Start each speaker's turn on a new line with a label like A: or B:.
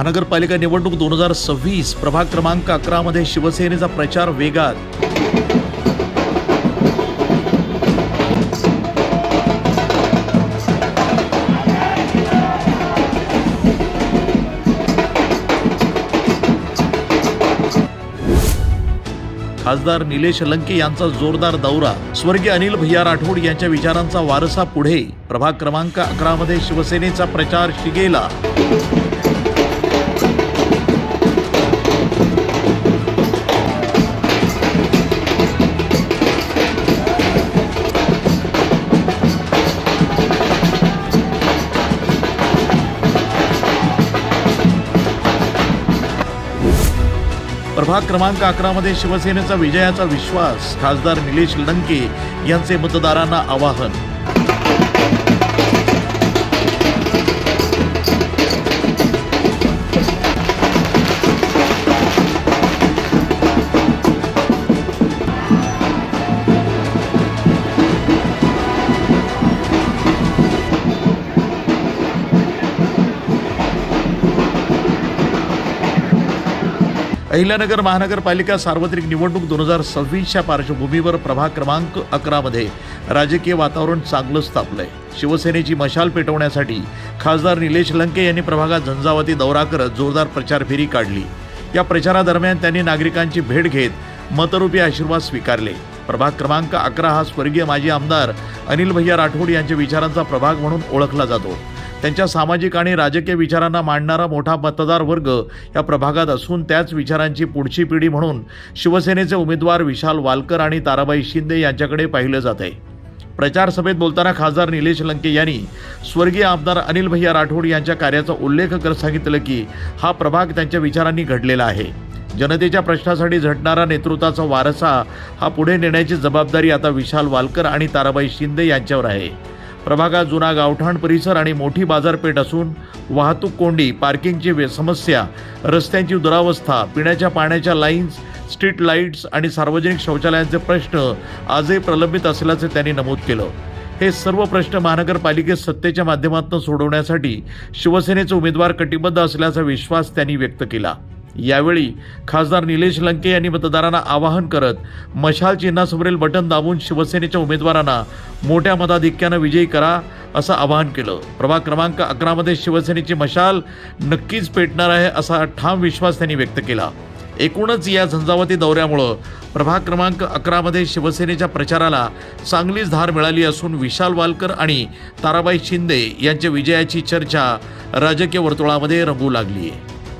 A: महानगरपालिका निवडणूक दोन हजार सव्वीस प्रभाग क्रमांक अकरा मध्ये शिवसेनेचा प्रचार वेगात. खासदार निलेश लंके यांचा जोरदार दौरा. स्वर्गीय अनिल भैया राठोड यांच्या विचारांचा वारसा पुढे. प्रभाग क्रमांक अकरा मध्ये शिवसेनेचा प्रचार शिगेला. प्रभाग क्रमांक अकरा मध्ये शिवसेनेचा विजयाचा विश्वास खासदार निलेश लंके यांचे मतदारांना आवाहन. अहिल्यानगर महानगरपालिका सार्वत्रिक निवडणूक दोन हजार सव्वीसच्या पार्श्वभूमीवर प्रभाग क्रमांक अकरामध्ये राजकीय वातावरण चांगलंच तापलंय. शिवसेनेची मशाल पेटवण्यासाठी खासदार निलेश लंके यांनी प्रभागात झंझावाती दौरा करत जोरदार प्रचार फेरी काढली. या प्रचारादरम्यान त्यांनी नागरिकांची भेट घेत मतरूपी आशीर्वाद स्वीकारले. प्रभाग क्रमांक अकरा हा स्वर्गीय माजी आमदार अनिल भैया राठोड यांच्या विचारांचा प्रभाग म्हणून ओळखला जातो. त्यांच्या सामाजिक आणि राजकीय विचारांना मांडणारा मोठा मतदार वर्ग या प्रभागात असून त्याच विचारांची पुढची पिढी म्हणून शिवसेनेचे उमेदवार विशाल वालकर आणि ताराबाई शिंदे यांच्याकडे पाहिलं जात. आहे प्रचार सभेत बोलताना खासदार निलेश लंके यांनी स्वर्गीय आमदार अनिल भैया राठोड यांच्या कार्याचा उल्लेख करत सांगितलं की हा प्रभाग त्यांच्या विचारांनी घडलेला आहे. जनतेच्या प्रश्नासाठी झटणारा नेतृत्वाचा वारसा हा पुढे नेण्याची जबाबदारी आता विशाल वालकर आणि ताराबाई शिंदे यांच्यावर आहे. प्रभागात जुना गावठाण परिसर आणि मोठी बाजारपेठ असून वाहतूक कोंडी पार्किंगची वे- समस्या रस्त्यांची दुरावस्था पिण्याच्या पाण्याच्या लाईन्स स्ट्रीट लाईट्स आणि सार्वजनिक शौचालयांचे प्रश्न आजही प्रलंबित असल्याचे त्यांनी नमूद केलं. हे सर्व प्रश्न महानगरपालिकेत सत्तेच्या माध्यमातून सोडवण्यासाठी शिवसेनेचे उमेदवार कटिबद्ध असल्याचा विश्वास त्यांनी व्यक्त केला. यावेळी खासदार निलेश लंके यांनी मतदारांना आवाहन करत मशाल चिन्हासमोरील बटन दाबून शिवसेनेच्या उमेदवारांना मोठ्या मताधिक्यानं विजयी करा असं आवाहन केलं. प्रभाग क्रमांक अकरामध्ये शिवसेनेची मशाल नक्कीच पेटणार आहे असा ठाम विश्वास त्यांनी व्यक्त केला. एकूणच या झंझावती दौऱ्यामुळं प्रभाग क्रमांक अकरामध्ये शिवसेनेच्या प्रचाराला चांगलीच धार मिळाली असून विशाल वालकर आणि ताराबाई शिंदे यांच्या विजयाची चर्चा राजकीय वर्तुळामध्ये रंगू लागली आहे